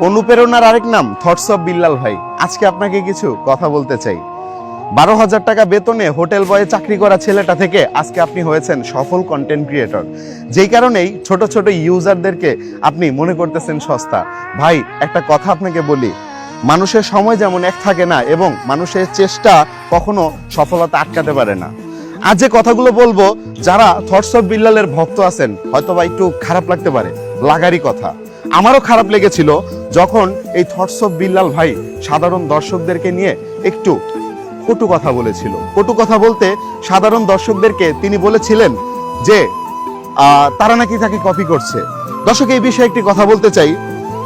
অনুপ্রেরণার আরেক নাম থটস অফ বিল্লাল ভাই। আজকে আপনাকে কিছু কথা বলতে চাই। বারো হাজার টাকা বেতনে হোটেল বয়ে চাকরি করা ছেলেটা থেকে আজকে আপনি হয়েছেন সফল কন্টেন্ট ক্রিয়েটর যেই কারণেই ছোট ছোট ইউজারদেরকে আপনি মনে করতেছেন সস্তা। ভাই, একটা কথা আপনাকে বলি। মানুষের সময় যেমন এক থাকে না এবং মানুষের চেষ্টা কখনো সফলতা আটকাতে পারে না। আজ যে কথাগুলো বলব, যারা থটস অফ বিল্লালের ভক্ত আছেন হয়তো বা একটু খারাপ লাগতে পারে। লাগারই কথা। আমারও খারাপ লেগেছিল যখন এই থটস অফ বিল্লাল ভাই সাধারণ দর্শকদেরকে নিয়ে একটু কটু কথা বলেছিল। কটু কথা বলতে সাধারণ দর্শকদেরকে তিনি বলেছিলেন যে তারা নাকি তাকে কপি করছে। দর্শক, এই বিষয়ে একটি কথা বলতে চাই।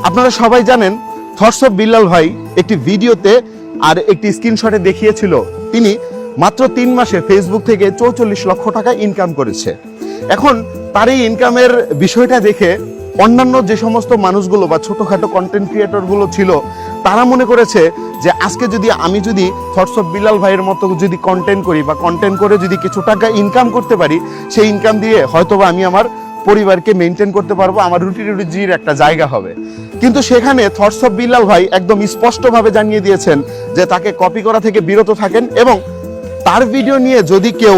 আপনারা সবাই জানেন, থটস অফ বিল্লাল ভাই একটি ভিডিওতে আর একটি স্ক্রিনশটে দেখিয়েছিল। তিনি মাত্র তিন মাসে ফেসবুক থেকে চৌচল্লিশ লক্ষ টাকা ইনকাম করেছে। এখন তার এই ইনকামের বিষয়টা দেখে অন্যান্য যে সমস্ত মানুষগুলো বা ছোটখাটো কন্টেন্ট ক্রিয়েটরগুলো ছিল, তারা মনে করেছে যে আজকে যদি আমি যদি থটস অফ বিল্লাল ভাইয়ের মতো যদি কন্টেন্ট করি বা কন্টেন্ট করে যদি কিছু টাকা ইনকাম করতে পারি, সেই ইনকাম দিয়ে হয়তোবা আমি আমার পরিবারকে মেনটেন করতে পারব, আমার রুটি রুটির একটা জায়গা হবে। কিন্তু সেখানে থটস অফ বিল্লাল ভাই একদম স্পষ্টভাবে জানিয়ে দিয়েছেন যে তাকে কপি করা থেকে বিরত থাকেন এবং তার ভিডিও নিয়ে যদি কেউ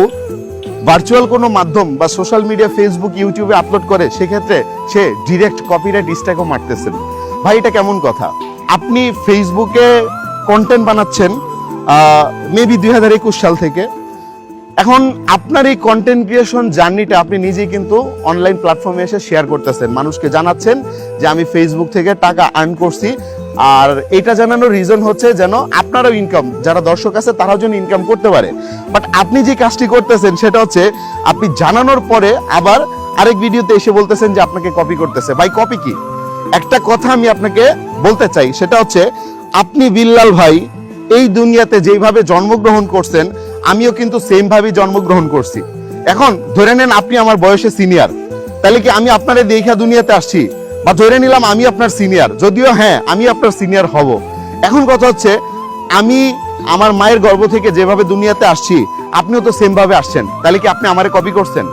ভার্চুয়াল কোনো মাধ্যম বা সোশ্যাল মিডিয়া ফেসবুক ইউটিউবে আপলোড করে, সেক্ষেত্রে সে ডিরেক্ট কপিরাইট স্ট্যাকও মারতেছেন ভাই, এটা কেমন কথা? আপনি ফেসবুকে কন্টেন্ট বানাচ্ছেন মেবি দুই হাজার একুশ সাল থেকে। এখন আপনার এই কন্টেন্ট ক্রিয়েশন জার্নিটা আপনি নিজেই কিন্তু অনলাইন প্ল্যাটফর্মে এসে শেয়ার করতেছেন। মানুষকে জানাচ্ছেন যে আমি ফেসবুক থেকে টাকা আর্ন করছি আর এটা জানানোর রিজন হচ্ছে যেন আপনারও ইনকাম যারা দর্শক আছে, তারাও যেন ইনকাম করতে পারে। বাট আপনি যে কাজটি করতেছেন, সেটা হচ্ছে আপনি জানানোর পরে আবার আরেক ভিডিওতে এসে বলতেছেন যে আপনাকে কপি করতেছে। ভাই কপি কি? একটা কথা আমি আপনাকে বলতে চাই, সেটা হচ্ছে আপনি বিল্লাল ভাই, এই দুনিয়াতে যেইভাবে জন্মগ্রহণ করছেন, আমিও কিন্তু সেম ভাবেই জন্মগ্রহণ করছি। এখন ধরে নেন আপনি আমার বয়সে সিনিয়র তাহলে কি আমি আপনারে দেখা দুনিয়াতে আসছি? বা ধরে নিলাম আমি আপনার সিনিয়র যদিও হ্যাঁ আমি আপনার সিনিয়র হব। এখন কথা হচ্ছে, আমি আমার মায়ের গর্ভ থেকে যেভাবে দুনিয়াতে আসছি, আপনিও তো সেম ভাবে আসছেন। তাহলে কি আপনি আমারে কপি করছেন?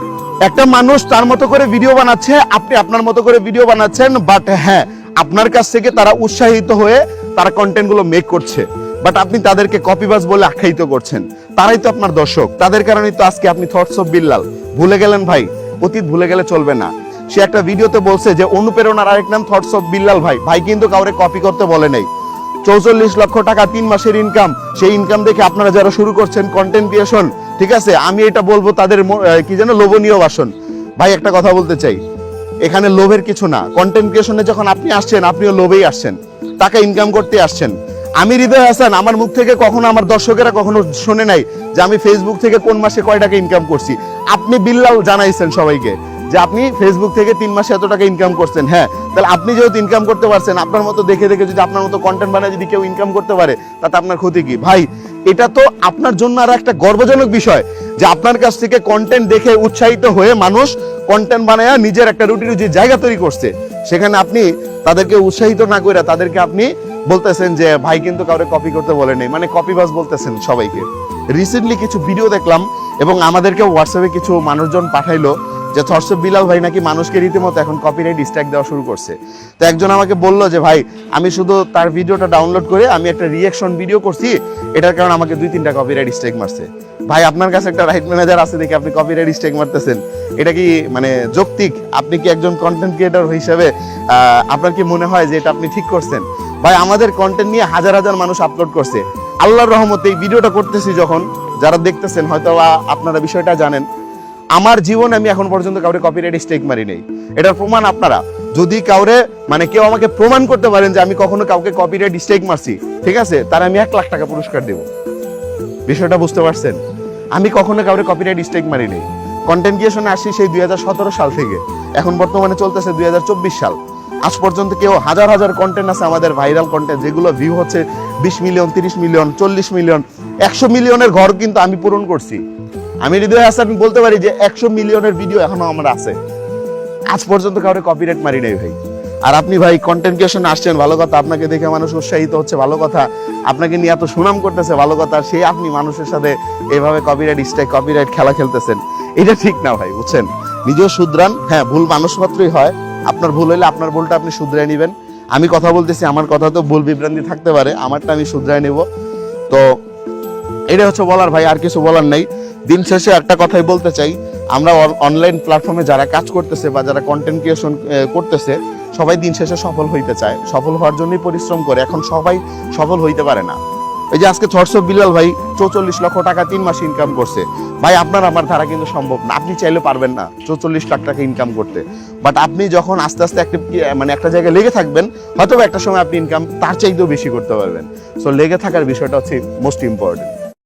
একটা মানুষ তার মতো করে ভিডিও বানাচ্ছে, আপনি আপনার মতো করে ভিডিও বানাচ্ছেন বাট হ্যাঁ আপনার কাছ থেকে তারা উৎসাহিত হয়ে তারা কন্টেন্টগুলো মেক করছে। বাট আপনি তাদেরকে কপিবাজ বলে আখ্যায়িত করছেন। তারাই তো আপনার দর্শক। তাদের কারণেই তো আজকে আপনি থটস অফ বিল্লাল ভুলে গেলেন ভাই, অতীত ভুলে গেলে চলবে না। সে একটা ভিডিওতে বলছে যে, অনুপ্রেরণার আরেক নাম থটস অফ বিল্লাল ভাই। ভাই কিন্তু কাউরে কপি করতে বলে নেই। চৌচল্লিশ লক্ষ টাকা তিন মাসের ইনকাম সেই ইনকাম দেখে আপনারা যারা শুরু করছেন কন্টেন্ট ক্রিয়েশন ঠিক আছে? আমি এটা বলব তাদের কি যেন লোভনীয় বাসন ভাই, একটা কথা বলতে চাই। এখানে লোভের কিছু না। কন্টেন্ট ক্রিয়েশনে যখন আপনি আসছেন, আপনিও লোভেই আসছেন। টাকা ইনকাম করতে আসছেন। আমি হৃদয় হাসান, আমার মুখ থেকে কখনো আমার দর্শকেরা কখনো শুনে নাই যে আমি ফেসবুক থেকে কোন মাসে কয় টাকা ইনকাম করছি। আপনি বিল্লাল জানাইছেন সবাইকে। যে আপনি ফেসবুক থেকে তিন মাসে এত টাকা ইনকাম করছেন হ্যাঁ? তাহলে আপনি যেহেতু ইনকাম করতে পারছেন, আপনার মতো দেখে দেখে যদি আপনার মতো কন্টেন্ট বানায় যদি কেউ ইনকাম করতে পারে, তাতে আপনার ক্ষতি কি? ভাই, এটা তো আপনার জন্য আর একটা গর্বজনক বিষয় যে আপনার কাছ থেকে কন্টেন্ট দেখে উৎসাহিত হয়ে মানুষ কন্টেন্ট বানায় নিজের একটা রুটি রুজির জায়গা তৈরি করছে, সেখানে আপনি তাদেরকে উৎসাহিত না করে তাদেরকে আপনি বলতেছেন যে, ভাই, কিন্তু কাউরে কপি করতে বলে নেই। মানে কপিবাজ বলতেছেন সবাইকে। রিসেন্টলি কিছু ভিডিও দেখলাম এবং আমাদেরকে হোয়াটসঅ্যাপে কিছু মানুষজন পাঠাইলো যে থর্স বিলাল ভাই নাকি মানুষকে রীতিমতো এখন কপিরাইট স্ট্যাক দেওয়া শুরু করছে। তো একজন আমাকে বলল যে, ভাই, আমি শুধু তার ভিডিওটা ডাউনলোড করে আমি একটা রিয়াকশন ভিডিও করছি। এটার কারণে আমাকে দুই তিনটা কপিরাইট স্ট্যাক মারছে। ভাই, আপনার কাছে একটা রাইট ম্যানেজার আছে দেখে আপনি কপিরাইট স্ট্যাক মারতেছেন। এটা কি মানে যৌক্তিক? আপনি কি একজন কন্টেন্ট ক্রিয়েটর হিসেবে আপনার কি মনে হয় যে এটা আপনি ঠিক করছেন? ভাই, আমাদের কন্টেন্ট নিয়ে হাজার হাজার মানুষ আপলোড করছে। আল্লাহর রহমতে এই ভিডিওটা করতেছি যখন, যারা দেখতেছেন হয়তো আপনারা বিষয়টা জানেন। আমার জীবন আমি এখন পর্যন্ত কাউরে কপিরাইট স্টেক মারি নেই। এটার প্রমাণ আপনারা। যদি কাউরে মানে কেউ আমাকে প্রমাণ করতে পারেন যে আমি কখনো কাউকে কপিরাইট স্টেক মারছি, ঠিক আছে? তার আমি এক লাখ টাকা পুরস্কার দেব। বিষয়টা বুঝতে পারছেন? আমি কখনো কাউরে কপিরাইট স্টেক মারি নেই। কন্টেন্ট ক্রিয়েশনে আসছি সেই দুই হাজার সতেরো সাল থেকে। এখন বর্তমানে চলতেছে দুই চব্বিশ সাল। আজ পর্যন্ত কেউ হাজার হাজার কন্টেন্ট আছে আমাদের ভাইরাল কন্টেন্ট যেগুলো ভিউ হচ্ছে বিশ মিলিয়ন তিরিশ মিলিয়ন চল্লিশ মিলিয়ন একশো মিলিয়নের ঘর কিন্তু আমি পূরণ করছি। আমি হৃদয় হাসান বলতে পারি যে একশো মিলিয়নের ভিডিও এখনও আমার আছে। আজ পর্যন্ত কাউরে কপিরাইট মারি নাই ভাই। আর আপনি ভাই কন্টেন্ট ক্রিয়েশন আসছেন, ভালো কথা, আপনাকে দেখে মানুষ উৎসাহিত হচ্ছে, ভালো কথা। আপনাকে নিয়ে এত সুনাম করতেছে, ভালো কথা সেই আপনি মানুষের সাথে এভাবে কপিরাইট স্ট্রাইক কপিরাইট খেলা খেলতেছেন, এটা ঠিক না ভাই, বুঝছেন? নিজেও শুধরান হ্যাঁ ভুল মানুষ মাত্রই হয়। আপনার ভুল হলে আপনার ভুলটা আপনি শুধরে নেবেন। আমি কথা বলতেছি, আমার কথা তো ভুল বিভ্রান্তি থাকতে পারে, আমারটা আমি শুধরায় নেব। তো এটা হচ্ছে বলার ভাই, আর কিছু বলার নাই। দিন শেষে একটা কথাই বলতে চাই। আমরা অনলাইন প্ল্যাটফর্মে যারা কাজ করতেছে বা যারা কন্টেন্ট ক্রিয়েশন করতেছে, সবাই দিন শেষে সফল হইতে চায়। সফল হওয়ার জন্যই পরিশ্রম করে। এখন সবাই সফল হইতে পারে না। এই যে আজকে অফ বিলাল ভাই চৌচল্লিশ লক্ষ টাকা তিন মাসে ইনকাম করছে। ভাই, আপনার আমার ধারা কিন্তু সম্ভব না। আপনি চাইলে পারবেন না চৌচল্লিশ লাখ টাকা ইনকাম করতে। বাট আপনি যখন আস্তে আস্তে একটা মানে একটা জায়গায় লেগে থাকবেন হয়তো একটা সময় আপনি ইনকাম তার চাইতেও বেশি করতে পারবেন। সো লেগে থাকার বিষয়টা হচ্ছে মোস্ট ইম্পর্টেন্ট